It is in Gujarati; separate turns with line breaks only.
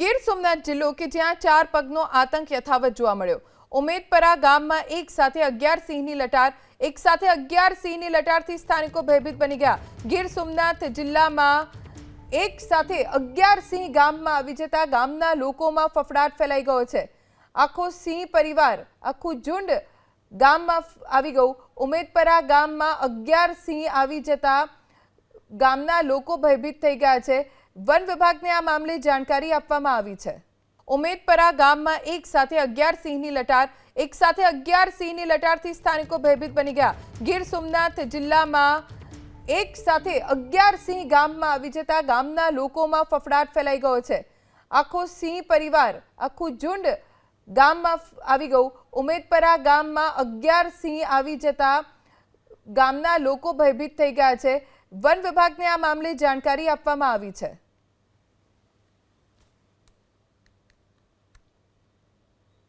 ગીર સોમનાથ જિલ્લો કે જ્યાં ચાર પગનો આતંક યથાવત જોવા મળ્યો. ઉમેદપરા ગામમાં એક સાથે અગિયાર સિંહની લટાર, એક સાથે અગિયાર સિંહની લટારથી સ્થાનિકો ભયભીત બની ગયા. ગીર સોમનાથ જિલ્લામાં એક સાથે અગિયાર સિંહ ગામમાં આવી જતા ગામના લોકોમાં ફફડાટ ફેલાઈ ગયો છે. આખો સિંહ પરિવાર, આખું ઝુંડ ગામમાં આવી ગયું. ઉમેદપરા ગામમાં અગિયાર સિંહ આવી જતા ગામના લોકો ભયભીત થઈ ગયા છે. વન વિભાગને આ મામલે જાણકારી આપવામાં આવી છે. ઉમેદપરા ગામમાં એક સાથે અગિયાર સિંહની લટાર, એક સાથે અગિયાર સિંહની લટારથી સ્થાનિકો ભયભીત બની ગયા. ગીર સોમનાથ જિલ્લામાં એક સાથે અગિયાર સિંહ ગામમાં આવી જતા ગામના લોકોમાં ફફડાટ ફેલાઈ ગયો છે. આખો સિંહ પરિવાર, આખું ઝુંડ ગામમાં આવી ગયું. ઉમેદપરા ગામમાં અગિયાર સિંહ આવી જતા ગામના લોકો ભયભીત થઈ ગયા છે. વન વિભાગને આ મામલે જાણકારી આપવામાં આવી છે.